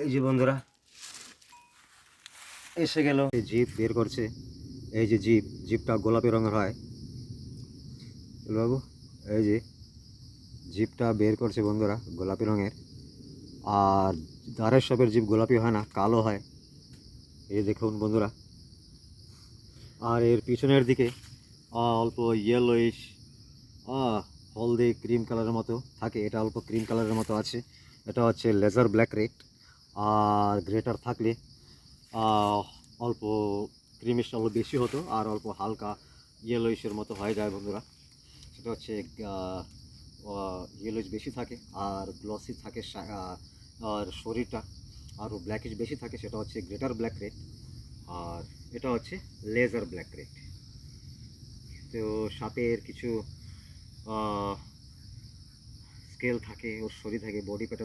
এই যে বন্ধুরা, এসে গেল। এই জিপ বের করছে। এই যে জিপ, জিপটা গোলাপি রঙের হয়। বাবু, এই যে জিপটা বের করছে বন্ধুরা, গোলাপি রঙের। আর দারের সবের জিপ গোলাপি হয় না, কালো হয়। এই দেখুন বন্ধুরা। আর এর পিছনের দিকে অল্প ইয়েলোইশ হলদে ক্রিম কালারের মতো থাকে। এটা অল্প ক্রিম কালারের মতো আছে। এটা হচ্ছে লেজার ব্ল্যাক রেড আর গ্রেটার থাকলে অল্প ক্রিমিশ অল্প বেশি হতো, আর অল্প হালকা ইয়েলোইশের মতো হয়ে যায় বন্ধুরা। সেটা হচ্ছে ইয়েলোইশ বেশি থাকে, আর গ্লসি থাকে আর শরীরটা আরও ব্ল্যাকিশ বেশি থাকে, সেটা হচ্ছে গ্রেটার ব্ল্যাক রেড আর এটা হচ্ছে লেজার ব্ল্যাক রেড তো সাপের কিছু স্কেল থাকে, ওর শরীর থাকে বডি প্যাটার্ন